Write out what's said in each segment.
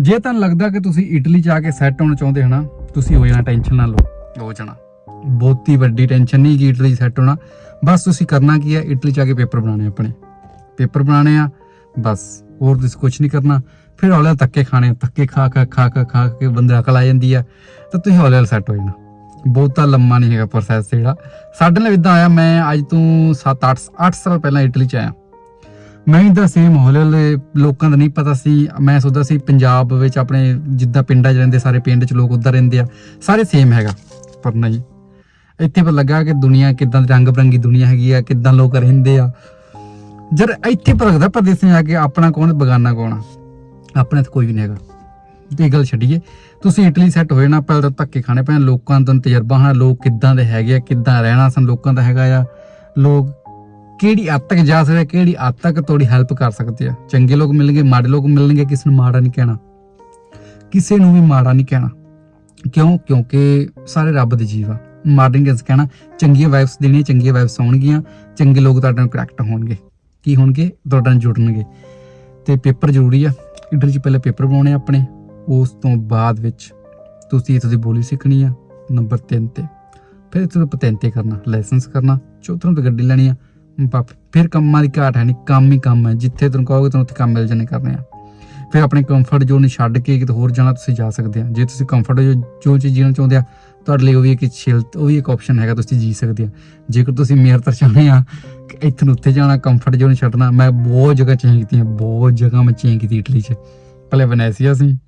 ਜੇ ਤੁਹਾਨੂੰ ਲੱਗਦਾ ਕਿ ਤੁਸੀਂ ਇਟਲੀ ਜਾ ਕੇ ਸੈੱਟ ਹੋਣਾ ਚਾਹੁੰਦੇ ਹੋ ਨਾ ਤੁਸੀਂ ਹੋ ਜਾਣਾ ਟੈਨਸ਼ਨ ਨਾ ਲਓ। ਹੋ ਜਾਣਾ। ਬਹੁਤੀ ਵੱਡੀ ਟੈਨਸ਼ਨ ਨਹੀਂ ਕਿ ਇਟਲੀ ਸੈੱਟ ਹੋਣਾ। ਬਸ ਤੁਸੀਂ ਕਰਨਾ ਕੀ ਹੈ ਇਟਲੀ ਜਾ ਕੇ ਪੇਪਰ ਬਣਾਉਣੇ ਆਪਣੇ। ਪੇਪਰ ਬਣਾਉਣੇ ਆ ਬਸ। ਹੋਰ ਤੁਸੀਂ ਕੁਝ ਨਹੀਂ ਕਰਨਾ। ਫਿਰ ਹੌਲੇ ਹੌਲੇ ਧੱਕੇ ਖਾਣੇ ਧੱਕੇ ਖਾ ਖਾ ਖਾ ਖਾ ਖਾ ਕੇ ਬੰਦੇ ਅਕਲ ਆ ਜਾਂਦੀ ਆ। ਤਾਂ ਤੁਸੀਂ ਹੌਲੇ ਹੌਲੇ ਸੈੱਟ ਹੋ ਜਾਣਾ। ਬਹੁਤਾ ਲੰਮਾ ਨਹੀਂ ਹੈਗਾ ਪ੍ਰੋਸੈਸ ਜਿਹੜਾ। ਸਾਡੇ ਨਾਲ ਇਦਾਂ ਆਇਆ ਮੈਂ ਅੱਜ ਤੋਂ 7 8 8 ਸਾਲ ਪਹਿਲਾਂ ਇਟਲੀ ਚ ਆਇਆ। ਮੈਂ ਵੀ ਸੇਮ ਹੌਲੇ ਹੌਲੇ ਲੋਕਾਂ ਦਾ ਨਹੀਂ ਪਤਾ ਸੀ। ਮੈਂ ਸੋਚਦਾ ਸੀ ਪੰਜਾਬ ਵਿੱਚ ਆਪਣੇ ਜਿੱਦਾਂ ਪਿੰਡਾਂ 'ਚ ਰਹਿੰਦੇ, ਸਾਰੇ ਪਿੰਡ 'ਚ ਲੋਕ ਉੱਧਰ ਰਹਿੰਦੇ ਆ, ਸਾਰੇ ਸੇਮ ਹੈਗਾ, ਪਰ ਨਹੀਂ। ਇੱਥੇ ਪਤਾ ਲੱਗਾ ਕਿ ਦੁਨੀਆ ਕਿਦਾਂ ਰੰਗ ਬਰੰਗੀ ਦੁਨੀਆ ਹੈਗੀ ਆ, ਕਿਦਾਂ ਲੋਕ ਰਹਿੰਦੇ ਆ। ਜਦ ਇੱਥੇ ਪਤਾ ਲੱਗਦਾ ਪਰਦੇਸਾਂ ਜਾ ਕੇ ਆਪਣਾ ਕੌਣ, ਬਗਾਨਾ ਕੌਣ ਆ? ਆਪਣੇ ਤੇ ਕੋਈ ਵੀ ਨਹੀਂ ਹੈਗਾ। ਇਹ ਗੱਲ ਛੱਡੀਏ, ਤੁਸੀਂ ਇਟਲੀ ਸੈੱਟ ਹੋਏ ਨਾ, ਪਹਿਲਾਂ ਤਾਂ ਧੱਕੇ ਖਾਣੇ ਪੈਣ, ਲੋਕਾਂ ਦਾ ਤਜਰਬਾ ਹੋਣਾ, ਲੋਕ ਕਿੱਦਾਂ ਦੇ ਹੈਗੇ ਆ, ਕਿੱਦਾਂ ਰਹਿਣਾ ਸਨ, ਲੋਕਾਂ ਦਾ ਹੈਗਾ ਆ। ਲੋਕ ਕਿਹੜੀ ਹੱਦ ਤੱਕ ਜਾ ਸਕਦੇ ਕਿਹੜੀ ਹੱਦ ਤੱਕ ਤੁਹਾਡੀ ਹੈਲਪ ਕਰ ਸਕਦੇ ਆ? ਚੰਗੇ ਲੋਕ ਮਿਲਣਗੇ, ਮਾੜੇ ਲੋਕ ਮਿਲਣਗੇ, ਕਿਸੇ ਨੂੰ ਮਾੜਾ ਨਹੀਂ ਕਹਿਣਾ। ਕਿਸੇ ਨੂੰ ਵੀ ਮਾੜਾ ਨਹੀਂ ਕਹਿਣਾ। ਕਿਉਂ? ਕਿਉਂਕਿ ਸਾਰੇ ਰੱਬ ਦੇ ਜੀਵ ਆ। ਮਾਡਰਨ ਕਿਸ ਕਹਿਣਾ, ਚੰਗੀਆਂ ਵਾਈਬਸ ਦੇਣੀਆਂ, ਚੰਗੀਆਂ ਵਾਈਬਸ ਆਉਣਗੀਆਂ, ਚੰਗੇ ਲੋਕ ਤੁਹਾਡੇ ਨਾਲ ਕਨੈਕਟ ਹੋਣਗੇ। ਕੀ ਹੋਣਗੇ? ਤੁਹਾਡੇ ਨਾਲ ਜੁੜਨਗੇ। ਤੇ ਪੇਪਰ ਜ਼ਰੂਰੀ ਆ। ਇੰਟਰ ਚ ਪਹਿਲੇ ਪੇਪਰ ਬਣਾਉਣੇ ਆ ਆਪਣੇ। ਉਸ ਤੋਂ ਬਾਅਦ ਵਿੱਚ ਤੁਸੀਂ ਇੱਥੇ ਦੀ ਬੋਲੀ ਸਿੱਖਣੀ ਆ, ਨੰਬਰ 3 ਤੇ। ਫਿਰ ਇੱਥੇ ਪਤੈਂਤੇ ਕਰਨਾ ਲਾਇਸੈਂਸ ਕਰਨਾ, ਚੌਥੇ ਨੂੰ ਗੱਡੀ ਲੈਣੀ ਆ। ਬਾਪ, ਫਿਰ ਕੰਮਾਂ ਦੀ ਘਾਟ ਹੈ ਨਹੀਂ ਕੰਮ ਹੀ ਕੰਮ ਹੈ। ਜਿੱਥੇ ਤੁਹਾਨੂੰ ਕਹੋਗੇ ਤੁਹਾਨੂੰ ਉੱਥੇ ਕੰਮ ਮਿਲ ਜਾਣੇ ਕਰਨੇ ਆ। ਫਿਰ ਆਪਣੇ ਕੰਫਰਟ ਜ਼ੋਨ ਛੱਡ ਕੇ ਕਿਤੇ ਹੋਰ ਜਾਣਾ ਤੁਸੀਂ ਜਾ ਸਕਦੇ ਆ। ਜੇ ਤੁਸੀਂ ਕੰਫਰਟ ਜੋ ਚੀਜ਼ ਜੀਣਾ ਚਾਹੁੰਦੇ ਆ, ਤੁਹਾਡੇ ਲਈ ਉਹ ਵੀ ਇੱਕ ਛਿਲ ਉਹ ਵੀ ਇੱਕ ਆਪਸ਼ਨ ਹੈਗਾ ਤੁਸੀਂ ਜੀ ਸਕਦੇ ਆ। ਜੇਕਰ ਤੁਸੀਂ ਮੇਰ ਤਰ ਚਾਹੁੰਦੇ ਆ ਕਿ ਇੱਥੇ ਨੂੰ ਉੱਥੇ ਜਾਣਾ ਕੰਫਰਟ ਜ਼ੋਨ ਛੱਡਣਾ, ਮੈਂ ਬਹੁਤ ਜਗ੍ਹਾ ਚੇਂਜ ਕੀਤੀਆਂ, ਬਹੁਤ ਜਗ੍ਹਾ ਮੈਂ ਚੇਂਜ ਕੀਤੀ ਇਟਲੀ 'ਚ। ਪਹਿਲੇ ਵੈਨੇਸੀਆ ਸੀ,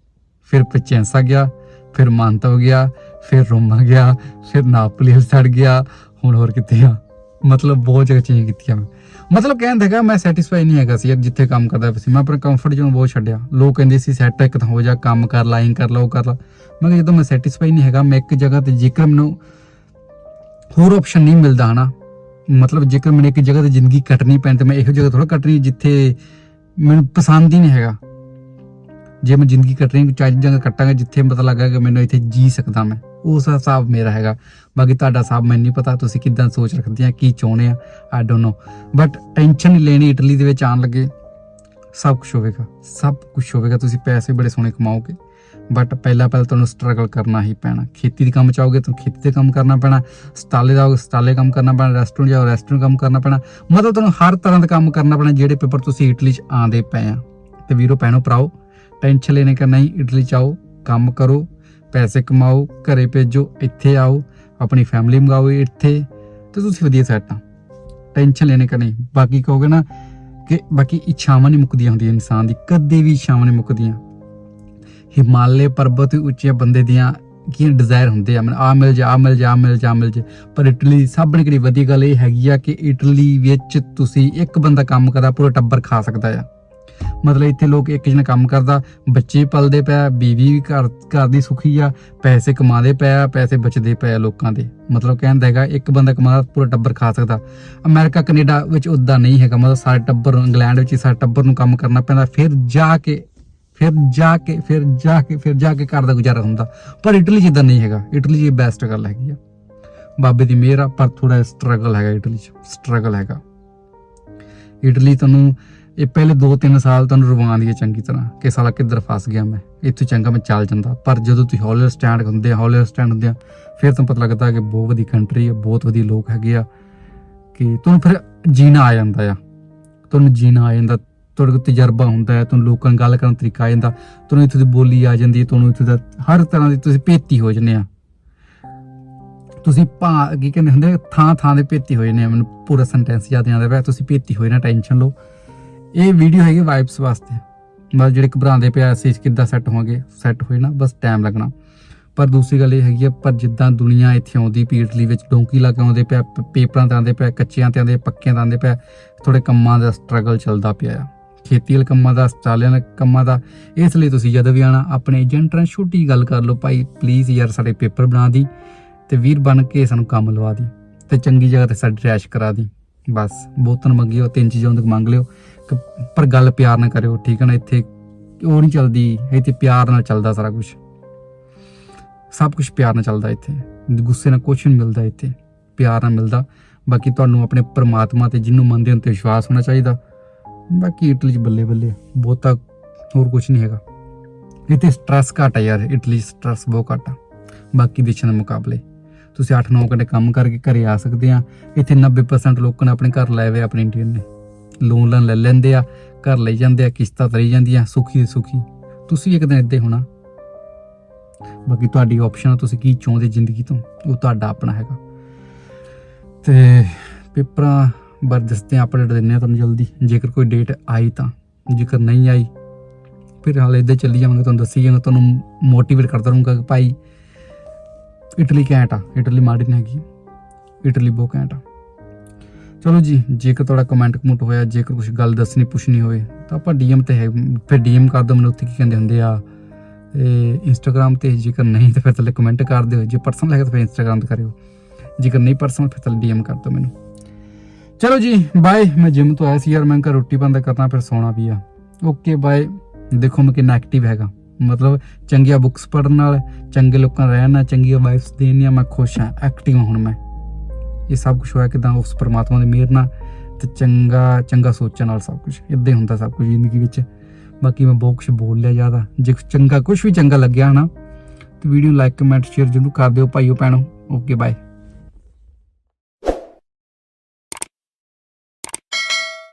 ਫਿਰ ਪਿਚੈਂਸਾ ਗਿਆ, ਫਿਰ ਮਾਂਤਵ ਗਿਆ, ਫਿਰ ਰੋਮਾ ਗਿਆ, ਫਿਰ ਨਾਪੋਲੀ ਛੱਡ ਗਿਆ, ਹੁਣ ਹੋਰ ਕਿੱਥੇ ਆ? ਮਤਲਬ ਬਹੁਤ ਜਗ੍ਹਾ ਚੇਂਜ ਕੀਤੀਆਂ ਮੈਂ। ਮਤਲਬ ਕਹਿੰਦਾ ਹੈਗਾ, ਮੈਂ ਸੈਟੀਸਫਾਈ ਨਹੀਂ ਹੈਗਾ ਸੀ ਜਿੱਥੇ ਕੰਮ ਕਰਦਾ ਸੀ। ਮੈਂ ਆਪਣਾ ਕੰਫਰਟ ਜ਼ੋਨ ਬਹੁਤ ਛੱਡਿਆ। ਲੋਕ ਕਹਿੰਦੇ ਸੀ ਸੈਟ ਇੱਕ ਤਾਂ ਹੋ ਜਾ, ਕੰਮ ਕਰ ਲਾਈਨ ਕਰ ਲਾ, ਉਹ ਕਰ ਲਾ। ਮੈਂ ਕਿਹਾ ਜਦੋਂ ਮੈਂ ਸੈਟੀਸਫਾਈ ਨਹੀਂ ਹੈਗਾ, ਮੈਂ ਇੱਕ ਜਗ੍ਹਾ ਤੇ ਜੇਕਰ ਮੈਨੂੰ ਹੋਰ ਆਪਸ਼ਨ ਨਹੀਂ ਮਿਲਦਾ ਹਨਾ, ਮਤਲਬ ਜੇਕਰ ਮੈਨੂੰ ਇੱਕ ਜਗ੍ਹਾ ਤੇ ਜ਼ਿੰਦਗੀ ਕੱਟਣੀ ਪੈਣ ਤੇ ਮੈਂ ਇਹੋ ਜਗ੍ਹਾ ਥੋੜਾ ਕੱਟਣੀ ਜਿੱਥੇ ਮੈਨੂੰ ਪਸੰਦ ਹੀ ਨਹੀਂ ਹੈਗਾ। ਜੇ ਮੈਂ ਜ਼ਿੰਦਗੀ ਕੱਟਣੀ ਚਾਹੀਦੀ ਜਗ੍ਹਾ ਕੱਟਾਂਗਾ, ਜਿੱਥੇ ਪਤਾ ਲੱਗਾ ਕਿ ਮੈਨੂੰ ਇੱਥੇ ਜੀ ਸਕਦਾ ਮੈਂ। ਉਸ ਹਿਸਾਬ ਮੇਰਾ ਹੈਗਾ। ਬਾਕੀ ਤੁਹਾਡਾ ਹਿਸਾਬ ਮੈਨੂੰ ਨਹੀਂ ਪਤਾ, ਤੁਸੀਂ ਕਿੱਦਾਂ ਸੋਚ ਰੱਖਦੇ ਆ, ਕੀ ਚਾਹੁੰਦੇ ਆ I don't know but tension ਨਹੀਂ ਲੈਣੀ ਇਟਲੀ ਦੇ ਵਿੱਚ ਆਉਣ ਲੱਗੇ। ਸਭ ਕੁਝ ਹੋਵੇਗਾ, ਸਭ ਕੁਝ ਹੋਵੇਗਾ। ਤੁਸੀਂ ਪੈਸੇ ਬੜੇ ਸੋਹਣੇ ਕਮਾਓਗੇ। ਬਟ ਪਹਿਲਾਂ ਪਹਿਲਾਂ ਤੁਹਾਨੂੰ ਸਟਰਗਲ ਕਰਨਾ ਹੀ ਪੈਣਾ। ਖੇਤੀ ਦੇ ਕੰਮ ਚਾਹੋਗੇ ਤਾਂ ਖੇਤੀ ਦੇ ਕੰਮ ਕਰਨਾ ਪੈਣਾ। ਸਟਾਲੇ ਦਾ ਸਟਾਲੇ ਕੰਮ ਕਰਨਾ ਪੈਣਾ ਰੈਸਟੋਰੈਂਟ ਜਾਓ ਰੈਸਟੋਰੈਂਟ ਕੰਮ ਕਰਨਾ ਪੈਣਾ। ਮਤਲਬ ਤੁਹਾਨੂੰ ਹਰ ਤਰ੍ਹਾਂ ਦਾ ਕੰਮ ਕਰਨਾ ਪੈਣਾ, ਜਿਹੜੇ ਪੇਪਰ ਤੁਸੀਂ ਇਟਲੀ 'ਚ ਆਂਦੇ ਪਏ ਆ। ਤੇ ਵੀਰੋ, ਭੈਣੋ, ਭਰਾਓ ਟੈਨਸ਼ਨ ਲੈਣੇ ਕਾ ਨਹੀਂ ਇਟਲੀ 'ਚ ਆਓ, ਕੰਮ ਕਰੋ। ਪੈਸੇ ਕਮਾਓ, ਘਰੇ ਭੇਜੋ, ਇੱਥੇ ਆਓ, ਆਪਣੀ ਫੈਮਿਲੀ ਮੰਗਾਓ ਇੱਥੇ, ਤੇ ਤੁਸੀਂ ਵਧੀਆ ਸੈੱਟ ਆ। ਟੈਨਸ਼ਨ ਲੈਣੇ ਕਰਨੀ। ਬਾਕੀ ਕਹੋਗੇ ਨਾ ਕਿ ਬਾਕੀ ਇੱਛਾਵਾਂ ਨਹੀਂ ਮੁੱਕਦੀਆਂ ਹੁੰਦੀਆਂ ਇਨਸਾਨ ਦੀ, ਕਦੇ ਵੀ ਇੱਛਾਵਾਂ ਨਹੀਂ ਮੁੱਕਦੀਆਂ। ਹਿਮਾਲੇ ਪਰਬਤ ਤੋਂ ਉੱਚੇ ਬੰਦੇ ਦੀਆਂ ਕੀ ਡਿਜ਼ਾਇਰ ਹੁੰਦੇ ਆ। ਮੈਨੂੰ ਆ ਮਿਲ ਜਾ ਆ ਮਿਲ ਜਾ, ਆਹ ਮਿਲ ਜਾ, ਆਹ ਮਿਲ ਜਾ। ਪਰ ਇਟਲੀ ਸਭ ਨੇ ਕਿਹੜੀ ਵਧੀਆ ਗੱਲ ਇਹ ਹੈਗੀ ਆ ਕਿ ਇਟਲੀ ਵਿੱਚ ਤੁਸੀਂ ਇੱਕ ਬੰਦਾ ਕੰਮ ਕਰਦਾ, ਪੂਰਾ ਟੱਬਰ ਖਾ ਸਕਦਾ ਆ। ਮਤਲਬ ਇੱਥੇ ਲੋਕ ਇੱਕ ਜਣਾ ਕੰਮ ਕਰਦਾ, ਬੱਚੇ ਪਲਦੇ ਪਿਆ, ਬੀਵੀ ਵੀ ਘਰ ਘਰ ਦੀ ਸੁਖੀ ਆ, ਪੈਸੇ ਕਮਾਉਂਦੇ ਪਿਆ, ਪੈਸੇ ਬਚਦੇ ਪਿਆ ਲੋਕਾਂ ਦੇ। ਮਤਲਬ ਕਹਿੰਦਾ ਹੈਗਾ, ਇੱਕ ਬੰਦਾ ਕਮਾਦਾ ਪੂਰਾ ਟੱਬਰ ਖਾ ਸਕਦਾ। ਅਮਰੀਕਾ, ਕੈਨੇਡਾ ਵਿੱਚ ਉਦਾਂ ਨਹੀਂ ਹੈਗਾ, ਮਤਲਬ ਸਾਰੇ ਟੱਬਰ ਇੰਗਲੈਂਡ ਵਿੱਚ ਸਾਰੇ ਟੱਬਰ ਨੂੰ ਕੰਮ ਕਰਨਾ ਪੈਂਦਾ, ਫਿਰ ਜਾ ਕੇ, ਫਿਰ ਜਾ ਕੇ, ਫਿਰ ਜਾ ਕੇ, ਫਿਰ ਜਾ ਕੇ ਘਰ ਦਾ ਗੁਜ਼ਾਰਾ ਹੁੰਦਾ। ਪਰ ਇਟਲੀ 'ਚ ਇਦਾਂ ਨਹੀਂ ਹੈਗਾ, ਇਟਲੀ 'ਚ ਬੈਸਟ ਗੱਲ ਹੈਗੀ ਆ। ਬਾਬੇ ਦੀ ਮਿਹਰ ਆ, ਪਰ ਥੋੜਾ ਸਟਰਗਲ ਹੈਗਾ ਇਟਲੀ 'ਚ ਸਟਰਗਲ ਹੈਗਾ। ਇਟਲੀ ਤੁਹਾਨੂੰ ਇਹ ਪਹਿਲੇ 2-3 ਸਾਲ ਤੁਹਾਨੂੰ ਰਵਾਉਂਦੀ ਹੈ ਚੰਗੀ ਤਰ੍ਹਾਂ। ਕਿ ਸਾਲਾ ਕਿੱਧਰ ਫਸ ਗਿਆ ਮੈਂ। ਇੱਥੇ ਚੰਗਾ ਮੈਂ ਚੱਲ ਜਾਂਦਾ। ਪਰ ਜਦੋਂ ਤੁਸੀਂ ਹੌਲੇ ਸਟੈਂਡ ਹੁੰਦੇ ਆ, ਹੌਲੇ ਸਟੈਂਡ ਹੁੰਦੇ ਆ, ਫਿਰ ਤੁਹਾਨੂੰ ਪਤਾ ਲੱਗਦਾ ਕਿ ਬਹੁਤ ਵਧੀਆ ਕੰਟਰੀ ਹੈ ਬਹੁਤ ਵਧੀਆ ਲੋਕ ਹੈਗੇ ਆ ਕਿ ਤੁਹਾਨੂੰ ਫਿਰ ਜੀਣਾ ਆ ਜਾਂਦਾ ਆ। ਤੁਹਾਨੂੰ ਜੀਣਾ ਆ ਜਾਂਦਾ, ਤੁਹਾਡੇ ਕੋਲ ਤਜਰਬਾ ਹੁੰਦਾ ਹੈ, ਤੁਹਾਨੂੰ ਲੋਕਾਂ ਨਾਲ ਗੱਲ ਕਰਨ ਦਾ ਤਰੀਕਾ ਆ ਜਾਂਦਾ, ਤੁਹਾਨੂੰ ਇੱਥੇ ਦੀ ਬੋਲੀ ਆ ਜਾਂਦੀ ਹੈ, ਤੁਹਾਨੂੰ ਇੱਥੇ ਦਾ ਹਰ ਤਰ੍ਹਾਂ ਦੀ ਤੁਸੀਂ ਭੇਤੀ ਹੋ ਜਾਂਦੇ ਆ। ਤੁਸੀਂ ਭਾ, ਕੀ ਕਹਿੰਦੇ ਹੁੰਦੇ ਥਾਂ ਥਾਂ ਦੇ ਭੇਤੀ ਹੋ ਜਾਂਦੇ ਮੈਨੂੰ ਪੂਰਾ ਸੈਂਟੈਂਸ ਯਾਦ ਨਹੀਂ ਆਉਂਦਾ ਪਿਆ ਤੁਸੀਂ ਭੇਤੀ ਹੋਏ ਨਾ ਟੈਨਸ਼ਨ ਲਓ। ਇਹ ਵੀਡੀਓ ਹੈਗੀ ਵਾਈਬਸ ਵਾਸਤੇ। ਮਤਲਬ ਜਿਹੜੇ ਘਬਰਾਉਂਦੇ ਪਿਆ ਅਸੀਂ ਕਿੱਦਾਂ ਸੈੱਟ ਹੋਵਾਂਗੇ ਸੈੱਟ ਹੋਏ ਨਾ, ਬਸ ਟਾਈਮ ਲੱਗਣਾ। ਪਰ ਦੂਸਰੀ ਗੱਲ ਇਹ ਹੈਗੀ ਆ, ਪਰ ਜਿੱਦਾਂ ਦੁਨੀਆ ਇੱਥੇ ਆਉਂਦੀ ਪੀਟਲੀ ਵਿੱਚ ਡੋਂਕੀ ਲਾ ਕੇ ਆਉਂਦੇ ਪਿਆ ਪੇਪਰਾਂ ਤੇ ਆਉਂਦੇ ਪਿਆ, ਕੱਚਿਆਂ ਤੇ ਆਉਂਦੇ, ਪੱਕਿਆਂ ਤੇ ਆਉਂਦੇ ਪਿਆ ਥੋੜੇ ਕੰਮਾਂ ਦਾ ਸਟਰਗਲ ਚੱਲਦਾ ਪਿਆ ਆ। ਖੇਤੀ ਵਾਲੇ ਕੰਮਾਂ ਦਾ, ਸਟਾਲਿਆਂ ਵਾਲੇ ਕੰਮਾਂ ਦਾ, ਇਸ ਲਈ ਤੁਸੀਂ ਜਦੋਂ ਵੀ ਆਣਾ ਆਪਣੇ ਏਜੰਟ ਨਾਲ ਛੋਟੀ ਗੱਲ ਕਰ ਲਓ, ਭਾਈ ਪਲੀਜ਼ ਯਾਰ ਸਾਡੇ ਪੇਪਰ ਬਣਾ ਦੀ ਤੇ ਵੀਰ ਬਣ ਕੇ ਸਾਨੂੰ ਕੰਮ ਲਵਾ ਦੀ ਤੇ ਚੰਗੀ ਜਗ੍ਹਾ ਤੇ ਸਾਡੀ ਰੈਸ਼ ਕਰਾ ਦੀ। ਬਸ ਬੋਤਨ ਮੰਗਿਓ, ਤਿੰਨ ਚੀਜ਼ਾਂ ਤੱਕ ਮੰਗ ਲਿਓ ਪਰ ਗੱਲ ਪਿਆਰ ਨਾਲ ਕਰਿਓ, ਠੀਕ ਹੈ ਨਾ? ਇੱਥੇ ਉਹ ਨਹੀਂ ਚੱਲਦੀ, ਇੱਥੇ ਪਿਆਰ ਨਾਲ ਚੱਲਦਾ ਸਾਰਾ ਕੁਝ ਸਭ ਕੁਝ ਪਿਆਰ ਨਾਲ ਚੱਲਦਾ ਇੱਥੇ। ਗੁੱਸੇ ਨਾਲ ਕੁਝ ਨਹੀਂ ਮਿਲਦਾ ਇੱਥੇ। ਪਿਆਰ ਨਾਲ ਮਿਲਦਾ। ਬਾਕੀ ਤੁਹਾਨੂੰ ਆਪਣੇ ਪਰਮਾਤਮਾ ਤੇ ਜਿਹਨੂੰ ਮੰਨਦੇ ਹੋ, ਤੇ ਵਿਸ਼ਵਾਸ ਹੋਣਾ ਚਾਹੀਦਾ। ਬਾਕੀ ਇਟਲੀ ਚ ਬੱਲੇ ਬੱਲੇ ਬਹੁਤਾ ਹੋਰ ਕੁਝ ਨਹੀਂ ਹੈਗਾ। ਇੱਥੇ ਸਟ੍ਰੈਸ ਘੱਟ ਆ ਯਾਰ। ਇਟਲੀ ਸਟ੍ਰੈਸ ਬਹੁਤ ਘੱਟ ਆ। ਬਾਕੀ ਦੇਸ਼ਾਂ ਦੇ ਮੁਕਾਬਲੇ। ਤੁਸੀਂ 8-9 ਘੰਟੇ ਕੰਮ ਕਰਕੇ ਘਰੇ ਆ ਸਕਦੇ ਆ। ਇੱਥੇ 90% ਲੋਕਾਂ ਨੇ ਆਪਣੇ ਘਰ ਲਾਏ ਹੋਏ ਆਪਣੇ ਇੰਡੀਅਨ ਨੇ। ਲੋਨ ਲੈਣ ਲੈ ਲੈਂਦੇ ਆ, ਘਰ ਲਈ ਜਾਂਦੇ ਆ, ਕਿਸ਼ਤਾਂ ਤਰੀ ਜਾਂਦੀਆਂ, ਸੁਖੀ ਦੇ ਸੁਖੀ। ਤੁਸੀਂ ਇੱਕ ਦਿਨ ਇੱਦਾਂ ਹੋਣਾ। ਬਾਕੀ ਤੁਹਾਡੀ ਆਪਸ਼ਨ ਆ, ਤੁਸੀਂ ਕੀ ਚਾਹੁੰਦੇ ਜ਼ਿੰਦਗੀ ਤੋਂ? ਉਹ ਤੁਹਾਡਾ ਆਪਣਾ ਹੈਗਾ। ਤੇ ਪੇਪਰਾਂ ਬਾਰੇ ਦੱਸਦੇ ਆ ਅਪਡੇਟ ਦਿੰਨੇ ਆ ਤੁਹਾਨੂੰ ਜਲਦੀ। ਜੇਕਰ ਕੋਈ ਡੇਟ ਆਈ ਤਾਂ, ਜੇਕਰ ਨਹੀਂ ਆਈ, ਫਿਰ ਹਾਲੇ ਇੱਦਾਂ ਚੱਲੀ ਜਾਵਾਂਗੇ, ਤੁਹਾਨੂੰ ਦੱਸੀ ਜਾਵਾਂਗਾ, ਤੁਹਾਨੂੰ ਮੋਟੀਵੇਟ ਕਰਦਾ ਰਹੂੰਗਾ ਕਿ ਭਾਈ ਇਟਲੀ ਘੈਂਟ ਆ ਇਟਲੀ ਮਾੜੀ ਨਹੀਂ ਹੈਗੀ। ਇਟਲੀ ਬਹੁਤ ਘੈਂਟ ਆ। ਚਲੋ ਜੀ, ਜੇਕਰ ਤੁਹਾਡਾ ਕਮੈਂਟ ਕਮੈਂਟ ਹੋਇਆ, ਜੇਕਰ ਕੁਝ ਗੱਲ ਦੱਸਣੀ ਪੁੱਛਣੀ ਹੋਵੇ, ਤਾਂ ਆਪਾਂ ਡੀਐਮ ਤੇ ਹੈ ਫਿਰ ਡੀਐਮ ਕਰ ਦਿਓ, ਮੈਨੂੰ ਉੱਥੇ ਕੀ ਕਹਿੰਦੇ ਹੁੰਦੇ ਆ। ਤੇ ਇੰਸਟਾਗ੍ਰam ਤੇ ਜੇਕਰ ਨਹੀਂ, ਤਾਂ ਫਿਰ ਥੱਲੇ ਕਮੈਂਟ ਕਰ ਦਿਓ। ਜੇ ਪਰਸਨਲ ਹੈਗਾ ਤਾਂ ਫਿਰ ਇੰਸਟਾਗ੍ਰam ਤੇ ਕਰਿਓ। ਜੇਕਰ ਨਹੀਂ ਪਰਸਨਲ ਫਿਰ ਥੱਲੇ ਡੀਐਮ ਕਰ ਦਿਓ ਮੈਨੂੰ। ਚਲੋ ਜੀ ਬਾਏ ਮੈਂ ਜਿਮ ਤੋਂ ਆਇਆ ਸੀ ਯਾਰ, ਮੈਂ ਘਰ ਰੋਟੀ ਬੰਦ ਕਰਨਾ, ਫਿਰ ਸੌਣਾ ਵੀ ਆ। ਓਕੇ ਬਾਏ ਦੇਖੋ ਮੈਂ ਕਿੰਨਾ ਐਕਟਿਵ ਹੈਗਾ। ਮਤਲਬ ਚੰਗੀਆਂ ਬੁੱਕਸ ਪੜ੍ਹਨ ਨਾਲ, ਚੰਗੇ ਲੋਕਾਂ ਰਹਿਣ ਨਾਲ, ਚੰਗੀਆਂ ਵਾਈਬਸ ਦੇਣ ਨਾਲ ਮੈਂ ਖੁਸ਼ ਹਾਂ ਐਕਟਿਵ ਹੁਣ ਮੈਂ। ਇਹ ਸਭ ਕੁਝ ਹੋਇਆ ਕਿਦਾਂ ਉਸ ਪਰਮਾਤਮਾ ਦੇ ਮਿਹਰ ਨਾਲ ਤੇ ਚੰਗਾ ਚੰਗਾ ਸੋਚਣ ਨਾਲ ਸਭ ਕੁਝ ਇਦਾਂ ਹੀ ਹੁੰਦਾ ਸਭ ਕੁਝ ਜ਼ਿੰਦਗੀ ਵਿੱਚ। ਬਾਕੀ ਮੈਂ ਬਹੁਤ ਕੁਝ ਬੋਲ ਲਿਆ ਜ਼ਿਆਦਾ। ਜੇ ਚੰਗਾ ਕੁਝ ਵੀ ਚੰਗਾ ਲੱਗਿਆ ਹਨਾ ਤੇ ਵੀਡੀਓ ਲਾਈਕ ਕਮੈਂਟ ਸ਼ੇਅਰ ਜ਼ਰੂਰ ਕਰ ਦਿਓ ਭਾਈਓ, ਭੈਣੋ। Okay bye